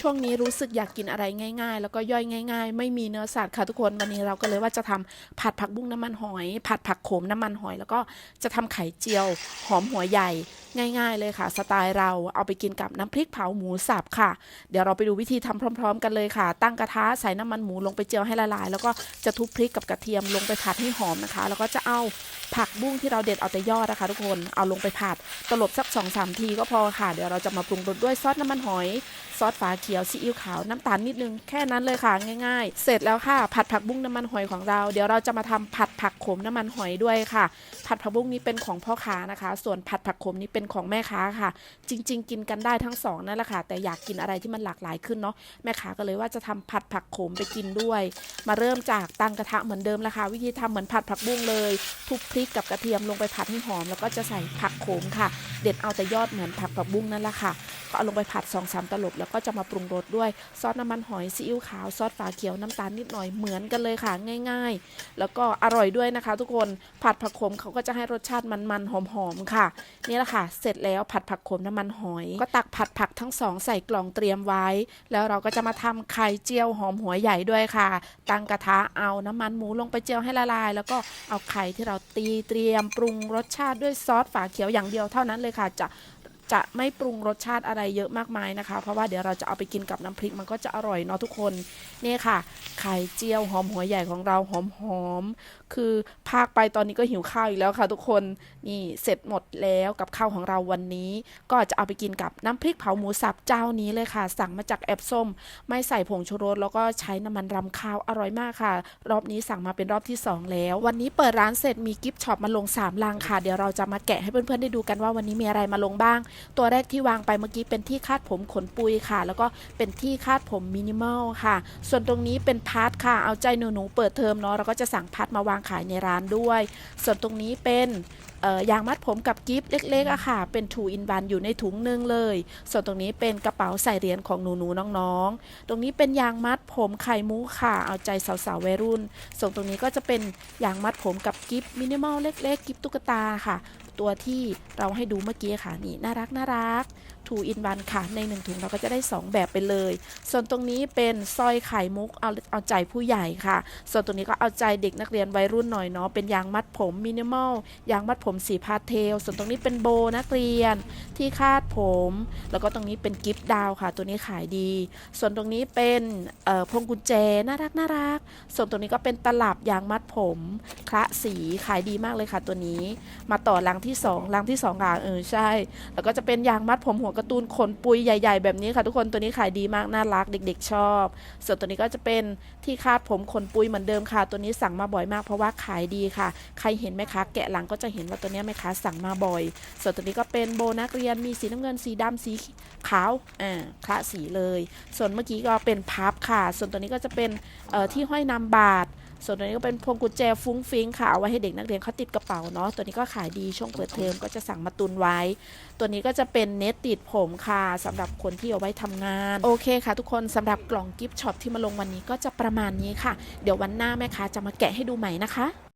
ช่วงนี้รู้สึกอยากกินอะไรง่ายๆ แล้วก็ย่อยง่าย ๆ ไม่มีเนื้อสัตว์ค่ะทุกคนวันนี้เราก็เลยว่าจะทำผัดผักบุ้งน้ำมันหอย ผัดผักโขมน้ำมันหอย แล้วก็จะทำไข่เจียวหอมหัวใหญ่ ง่าย ๆ เลยค่ะ สไตล์เราเอาไปกินกับน้ำพริกเผาหมูสับค่ะ เดี๋ยวเราไปดูวิธีทำพร้อม ๆ กันเลยค่ะ ตั้งกระทะใส่น้ำมันหมูลงไปเจียวให้ละลาย แล้วก็จะทุบพริกกับกระเทียมลงไปผัดให้หอมนะคะ แล้วก็จะเอาผักบุ้งที่เราเด็ดเอาแต่ยอดนะคะ ทุกคนเอาลงไปผัดตลบสัก2อสามทีก็พอค่ะ เดี๋ยวเราจะมาปรุงรสด้วยซอสน้ำมันหอยซอสฝาเขียวซีอิ๊วขาวน้ำตาลนิดนึงแค่นั้นเลยค่ะง่ายๆ เสร็จแล้วค่ะ ผัดผักบุ้งน้ำมันหอยของเรา เดี๋ยวเราจะมาทำผัดผักขมน้ำมันหอยด้วยค่ะ ผัดผักบุ้งนี้เป็นของพ่อค้านะคะ ส่วนผัดผักขมนี้เป็นของแม่ค้าค่ะ จริง ๆ กินกันได้ทั้งสองนั่นแหละค่ะ แต่อยากกินอะไรที่มันหลากหลายขึ้นเนาะแม่ค้าก็เลยว่าจะทำผัดผักขมไปกินด้วย มาเริ่มจากตั้งกระทะเหมือนเดิมละค่ะ วิธีทำเหมือนผัดผักบุ้งเลย ทุบพริกกับกระเทียมลงไปผัดให้หอม แล้วก็จะใส่ผักโขมค่ะ เด็ดเอาแต่ยอดเหมือนผัดผักบุ้งนั่นแหละค่ะ ก็เอาลงไปผัด2อสามตลบแล้วก็จะมาปรุงรสด้วยซอสน้ำมันหอยซีอิ๊วขาวซอสฝาเขียวน้ำตาลนิดหน่อยเหมือนกันเลยค่ะง่าย ๆ แล้วก็อร่อยด้วยนะคะ ทุกคนผัดผักขมเขาก็จะให้รสชาติมันๆหอมๆค่ะ นี่แหละค่ะ เสร็จแล้วผัดผักขมน้ำมันหอย ก็ตักผัดผักทั้งสองใส่กล่องเตรียมไว้ แล้วเราก็จะมาทำไข่เจียวหอมหัวใหญ่ด้วยค่ะ ตั้งกระทะเอาน้ำมันหมูลงไปเจียวให้ละลาย แล้วก็เอาไข่ที่เราตีเตรียมปรุงรสชาติด้วยซอสฝาเขียวอย่างเดียวเท่านั้นเลยค่ะจะ จะไม่ปรุงรสชาติอะไรเยอะมากมายนะคะ เพราะว่าเดี๋ยวเราจะเอาไปกินกับน้ำพริกมันก็จะอร่อยเนาะทุกคนนี่ค่ะ ไข่เจียวหอมหัวใหญ่ของเราหอมหอมๆคือภาคไปตอนนี้ก็หิวข้าวอีกแล้วค่ะ ทุกคนนี่เสร็จหมดแล้วกับข้าวของเราวันนี้ ก็จะเอาไปกินกับน้ำพริกเผาหมูสับเจ้านี้เลยค่ะ สั่งมาจากแอบส้ม ไม่ใส่ผงชูรสแล้วก็ใช้น้ำมันรำข้าวอร่อยมากค่ะ รอบนี้สั่งมาเป็นรอบที่สองแล้ว วันนี้เปิดร้านเสร็จมีกิฟต์ช็อปมาลงสามลังค่ะเดี๋ยวเราจะมาแกะให้เพื่อนๆได้ดูกันว่าวันนี้มีอะไรมาลงบ้างตัวแรกที่วางไปเมื่อกี้เป็นที่คาดผมขนปุยค่ะ แล้วก็เป็นที่คาดผมมินิมอลค่ะ ส่วนตรงนี้เป็นพัดค่ะ เอาใจหนูๆเปิดเทอมเนาะเราก็จะสั่งพัดมาวางขายในร้านด้วย ส่วนตรงนี้เป็น ยางมัดผมกับกิฟต์เล็กๆอะค่ะ เป็นทูอินวันอยู่ในถุงหนึงเลย ส่วนตรงนี้เป็นกระเป๋าใส่เหรียญของหนูๆน้องๆ ตรงนี้เป็นยางมัดผมไข่มุกค่ะ เอาใจสาวๆวัยรุ่น ส่วนตรงนี้ก็จะเป็นยางมัดผมกับกิฟต์มินิมอลเล็กๆ กิฟต์ตุ๊กตาค่ะ ตัวที่เราให้ดูเมื่อกี้ค่ะนี่น่ารักน่ารัก ทูอินวันค่ะ ในหนึ่งถุงเราก็จะได้ 2 แบบไปเลย ส่วนตรงนี้เป็นสร้อยไข่มุกเอาเอาใจผู้ใหญ่ค่ะ ส่วนตรงนี้ก็เอาใจเด็กนักเรียนวัยรุ่นหน่อยเนาะ เป็นยางมัดผมมินิมอล ยางมัดผมสีพาสเทล ส่วนตรงนี้เป็นโบนักเรียนที่คาดผม แล้วก็ตรงนี้เป็นกิฟต์ดาวค่ะ ตัวนี้ขายดี ส่วนตรงนี้เป็นพวงกุญแจน่ารักน่ารัก ส่วนตรงนี้ก็เป็นตลับยางมัดผมคละสีขายดีมากเลยค่ะตัวนี้ มาต่อลังที่2ลังที่2ค่ะเออใช่ แล้วก็จะเป็นยางมัดผมหัวการ์ตูนขนปุยใหญ่ ๆ แบบนี้ค่ะ ทุกคนตัวนี้ขายดีมากน่ารักเด็ก ๆ ชอบ ส่วนตัวนี้ก็จะเป็นที่คาดผมขนปุยเหมือนเดิมค่ะ ตัวนี้สั่งมาบ่อยมากเพราะว่าขายดีค่ะ ใครเห็นไหมคะแกะหลังก็จะเห็นว่าตัวนี้ยแม่ค้าสั่งมาบ่อย ส่วนตัวนี้ก็เป็นโบนักเรียนมีสีน้ำเงินสีดำสีขาวอ่าคละสีเลย ส่วนเมื่อกี้ก็เป็นพับค่ะ ส่วนตัวนี้ก็จะเป็นเอ่อที่ห้อยนำบาท ส่วนตัวนี้ก็เป็นพวงกุญแจฟุ้งฟิ้งค่ะเอาไว้ให้เด็กนักเรียนเขาติดกระเป๋าเนาะตัวนี้ก็ขายดีช่วงเปิดเทอมก็จะสั่งมาตุนไว้ ตัวนี้ก็จะเป็นเน็ตติดผมค่ะสำหรับคนที่เอาไว้ทำงาน โอเคค่ะ ทุกคนสำหรับกล่องกิฟต์ช็อปที่มาลงวันนี้ก็จะประมาณนี้ค่ะ เดี๋ยววันหน้าแม่ค้าจะมาแกะให้ดูใหม่นะคะ